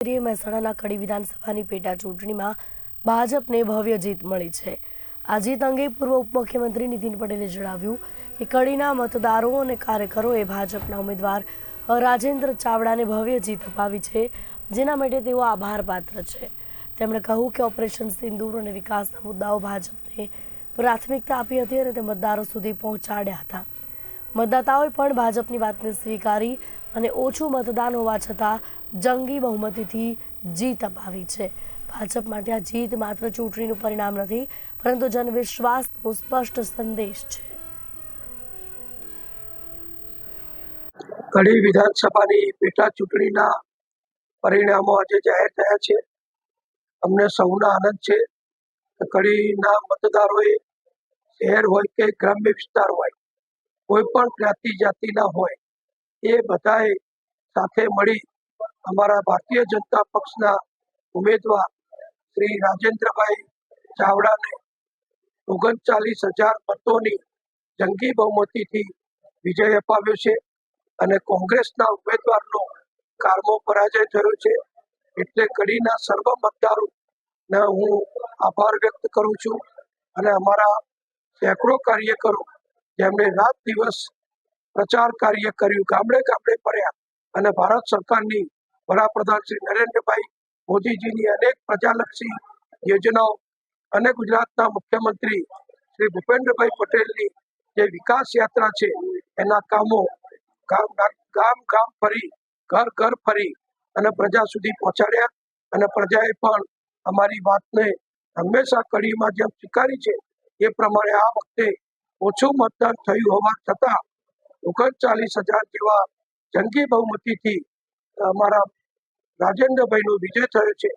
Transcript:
કેન્દ્રીય મહેસાણાના કડી વિધાનસભાની પેટા ચૂંટણીમાં ભાજપને ભવ્ય જીત મળી છે. આ જીત અંગે પૂર્વ ઉપમુખ્યમંત્રી નીતિન પટેલે જણાવ્યું કે કડીના મતદારો અને કાર્યકરોએ ભાજપના ઉમેદવાર રાજેન્દ્ર ચાવડાને ભવ્ય જીત અપાવી છે, જેના માટે તેઓ આભાર પાત્ર છે. તેમણે કહ્યું કે ઓપરેશન સિંદૂર અને વિકાસના મુદ્દાઓ ભાજપને પ્રાથમિકતા આપી હતી અને તે મતદારો સુધી પહોંચાડ્યા હતા. મતદાતાઓએ પણ ભાજપની વાતને સ્વીકારી અને ઓછું મતદાન હોવા છતાં જંગી બહુમતીથી જીત અપાવી છે. ભાજપ માટે આ જીત માત્ર ચૂંટણીનું પરિણામ નથી, પરંતુ જનવિશ્વાસનો સ્પષ્ટ સંદેશ છે. કડી વિધાનસભાની પેટા ચૂંટણીના પરિણામો આજે જાહેર થયા છે. અમને સૌના આનંદ છે કડીના મતદારોએ શહેર હોય કે ગ્રામ્ય વિસ્તાર હોય, કોઈ પણ જ્ઞાતિ જાતિના હોય એ બધાએ સાથે મળી અમારા ભારતીય જનતા પક્ષના ઉમેદવાર શ્રી રાજેન્દ્રભાઈ ચાવડાને ઓગણચાલીસ હજાર મતોની જંગી બહુમતીથી વિજય અપાવ્યો છે અને કોંગ્રેસના ઉમેદવારનો કારમો પરાજય થયો છે. એટલે કડીના સર્વ મતદારોને હું આભાર વ્યક્ત કરું છું અને અમારા સેંકડો કાર્યકરો જેમણે રાત દિવસ પ્રચાર કાર્ય કર્યું. ગામડે ગામડે ફર્યા. અને ભારત સરકારની વડાપ્રધાન શ્રી નરેન્દ્રભાઈ મોદીજીની અનેક પ્રજાલક્ષી યોજનાઓ અને ગુજરાતના મુખ્યમંત્રી શ્રી ભૂપેન્દ્રભાઈ પટેલની જે વિકાસ યાત્રા છે, એના કામો ગામ ગામ ગામ ફરી, ઘર ઘર ફરી અને પ્રજા સુધી પહોંચાડ્યા. અને પ્રજાએ પણ અમારી વાતને હંમેશા કડીમાં જેમ સ્વીકારી છે, એ પ્રમાણે આ વખતે ઓછું મતદાન થયું હોવા છતાં ઓગણચાલીસ હજાર જેવા જંગી બહુમતીથી અમારા રાજેન્દ્રભાઈનો વિજય થયો છે.